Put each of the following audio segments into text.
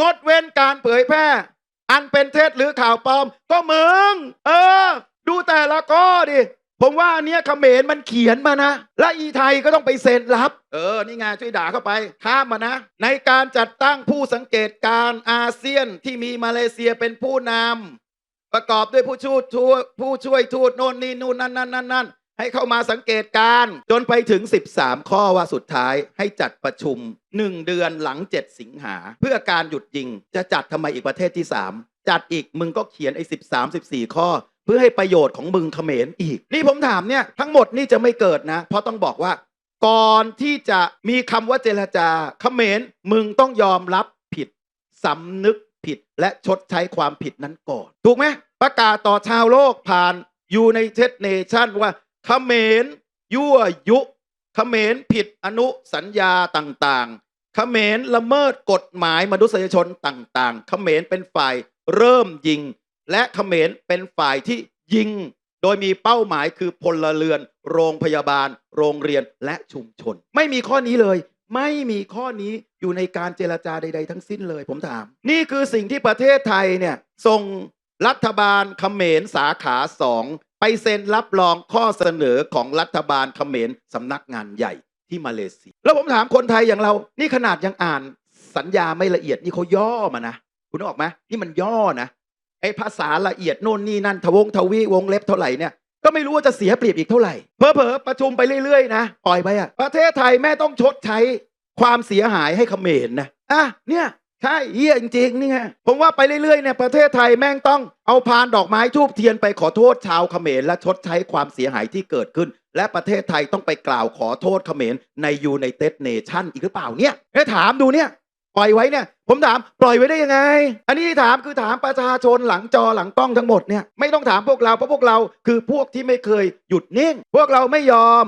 งดเว้นการเผยแพร่ อันเป็นเท็จหรือข่าวปลอม ก็มึง เออ ดูแต่ละข้อดิ ผมว่าอันเนี้ยเขมรมันเขียนมานะ และอีไทยก็ต้องไปเซ็นรับ เออ นี่ไงช่วยด่าเข้าไป ข้ามมานะ ในการจัดตั้งผู้สังเกตการณ์อาเซียนที่มีมาเลเซียเป็นผู้นำประกอบด้วยผู้ชูดทูตผู้ช่วยทูตโน่นนี่นู่นนั่นนั่นนั่นนั่น ให้เข้ามาสังเกตการ์จนไปถึง 13 ข้อว่าสุดท้ายให้จัดประชุม 1 เดือนหลัง 7 สิงหา เพื่อการหยุดยิง จะจัดทำไมอีกประเทศที่ 3 จัดอีกมึงก็เขียนไอ้13 14 ข้อ เพื่อให้ประโยชน์ของมึงเขมรอีก นี่ผมถามเนี่ยทั้งหมดนี่จะไม่เกิดนะ เพราะต้องบอกว่า ก่อนที่จะมีคำว่าเจรจาเขมรมึงต้องยอมรับผิดสำนึกผิดและชดใช้ความผิดนั้นก่อน ถูกไหมประกาศต่อชาวโลกผ่านยูในเท d เนชั่นว่า เขมรยั่วยุเขมรผิดอนุสัญญาต่างๆเขมรละเมิดกฎหมายมนุษยชนต่างๆเขมรเป็นฝ่ายเริ่มยิง และเขมรเป็นฝ่ายที่ยิง โดยมีเป้าหมายคือพลเรือน โรงพยาบาล โรงเรียนและชุมชน ไม่มีข้อนี้เลย ไม่มีข้อนี้อยู่ในการเจรจาใด ๆ ทั้งสิ้นเลย ผมถาม นี่คือสิ่งที่ประเทศไทยเนี่ยส่งรัฐบาลเขมรสาขาสอง ไปเซ็นรับรองข้อเสนอของรัฐบาลเขมรสำนักงานใหญ่ที่มาเลเซีย แล้วผมถามคนไทยอย่างเรา นี่ขนาดยังอ่านสัญญาไม่ละเอียดนี่เขาย่อมานะ คุณนึกออกไหมนี่มันย่อนะไอ้ภาษาละเอียดโน่นนี่นั่นทวงทวีวงเล็บเท่าไหร่เนี่ยก็ไม่รู้ว่าจะเสียเปรียบอีกเท่าไหร่เพอเพอๆประชุมไปเรื่อยๆนะปล่อยไปอะประเทศไทยแม่ต้องชดใช้ความเสียหายให้เขมรนะอะเนี่ย ใช่เฮียจริงๆนี่ไงผมว่าไปเรื่อยๆเนี่ยประเทศไทยแม่งต้องเอาพานดอกไม้ทูบเทียนไปขอโทษชาวเขมรและชดใช้ความเสียหายที่เกิดขึ้น และประเทศไทยต้องไปกล่าวขอโทษเขมรในยูไนเต็ดเนชั่นอีกหรือเปล่าเนี่ยให้ถามดูเนี่ยปล่อยไว้เนี่ย ผมถามปล่อยไว้ได้ยังไง อันนี้ที่ถามคือถามประชาชนหลังจอหลังกล้องทั้งหมดเนี่ยไม่ต้องถามพวกเราเพราะพวกเราคือพวกที่ไม่เคยหยุดนิ่ง พวกเราไม่ยอม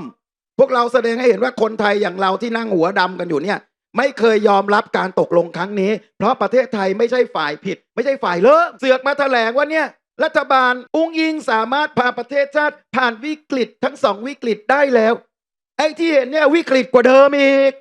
พวกเราแสดงให้เห็นว่าคนไทยอย่างเราที่นั่งหัวดำกันอยู่เนี่ย ไม่เคยยอมรับการตกลงครั้งนี้ เพราะประเทศไทยไม่ใช่ฝ่ายผิด ไม่ใช่ฝ่ายเลิกเสือกมาแถลงว่าเนี่ยรัฐบาลอุ้งอิงสามารถพาประเทศชาติผ่านวิกฤตทั้งสองวิกฤตได้แล้ว ไอ้ที่เห็นเนี่ยวิกฤตกว่าเดิมอีก